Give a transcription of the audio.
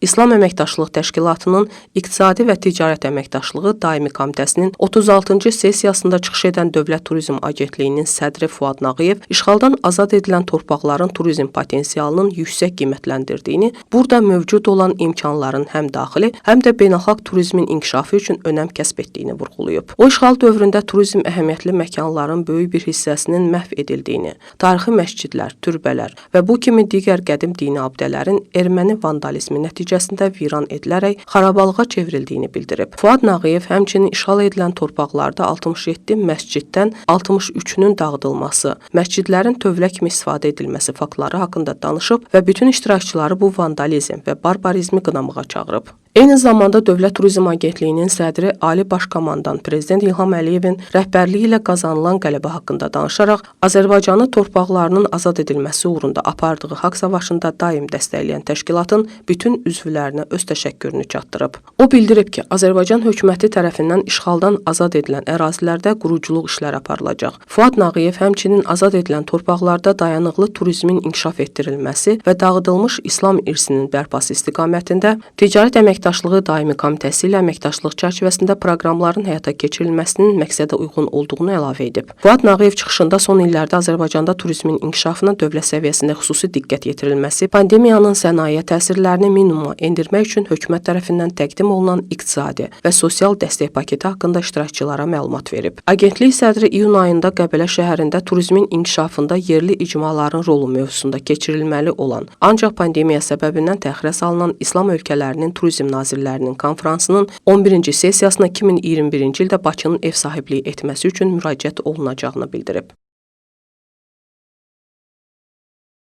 İslam Əməkdaşlıq Təşkilatının İqtisadi və Ticarət Əməkdaşlığı Daimi Komitəsinin 36-cı sessiyasında çıxış edən Dövlət Turizm Agentliyinin sədri Fuad Nağıyev işğaldan azad edilən torpaqların turizm potensialının yüksək qiymətləndirdiyini, burada mövcud olan imkanların həm daxili, həm də beynəlxalq turizmin inkişafı üçün önəm kəsb etdiyini vurğulayıb. O işğal dövründə turizm əhəmiyyətli məkanların böyük bir hissəsinin məhv edildiyini, tarixi məscidlər, türbələr və bu kimi digər qədim dini abidələrin erməni vandalizmi nəticəsində viran edilərək xarabalığa çevrildiyini bildirib. Fuad Nağıyev həmçinin işğal edilən torpaqlarda 67 məsciddən 63-ünün dağıdılması, məscidlərin tövlə kimi istifadə edilməsi faktları haqqında danışıb və bütün iştirakçıları bu vandalizm və barbarizmi qınamağa çağırıb. Eyni zamanda Dövlət Turizm Agentliyinin sədri Ali Baş Komandan Prezident İlham Əliyevin rəhbərliyi ilə qazanılan qələbə haqqında danışaraq Azərbaycanı torpaqlarının azad edilməsi uğrunda apardığı haqq savaşında daim dəstəkləyən təşkilatın bütün üzvlərinə öz təşəkkürünü çatdırıb. O bildirib ki, Azərbaycan hökuməti tərəfindən işğaldan azad edilən ərazilərdə quruculuq işləri aparılacaq. Fuad Nağıyev həmçinin azad edilən torpaqlarda dayanıqlı turizmin inkişaf etdirilməsi və dağıdılmış İslam irsinin bərpası istiqamətində ticarət əməkdaşlığı Əməkdaşlığı Daimi Komitəsi ilə əməkdaşlıq çərçivəsində proqramların həyata keçirilməsinin məqsədə uyğun olduğunu əlavə edib. Fuad Nağıyev çıxışında son illərdə Azərbaycanda turizmin inkişafına dövlət səviyyəsində xüsusi diqqət yetirilməsi, pandemiyanın sənaye təsirlərini minimuma endirmək üçün hökumət tərəfindən təqdim olunan iqtisadi və sosial dəstək paketi haqqında iştirakçılara məlumat verib. Agentlik sədri iyun ayında Qəbələ şəhərində turizmin inkişafında yerli icmaların rolu mövzusunda keçirilməli olan, ancaq pandemiya səbəbindən təxirə salınan İslam ölkələrinin turizm Nazirlərinin konfransının 11-ci sessiyasına 2021-ci ildə Bakının ev sahibliyi etməsi üçün müraciət olunacağını bildirib.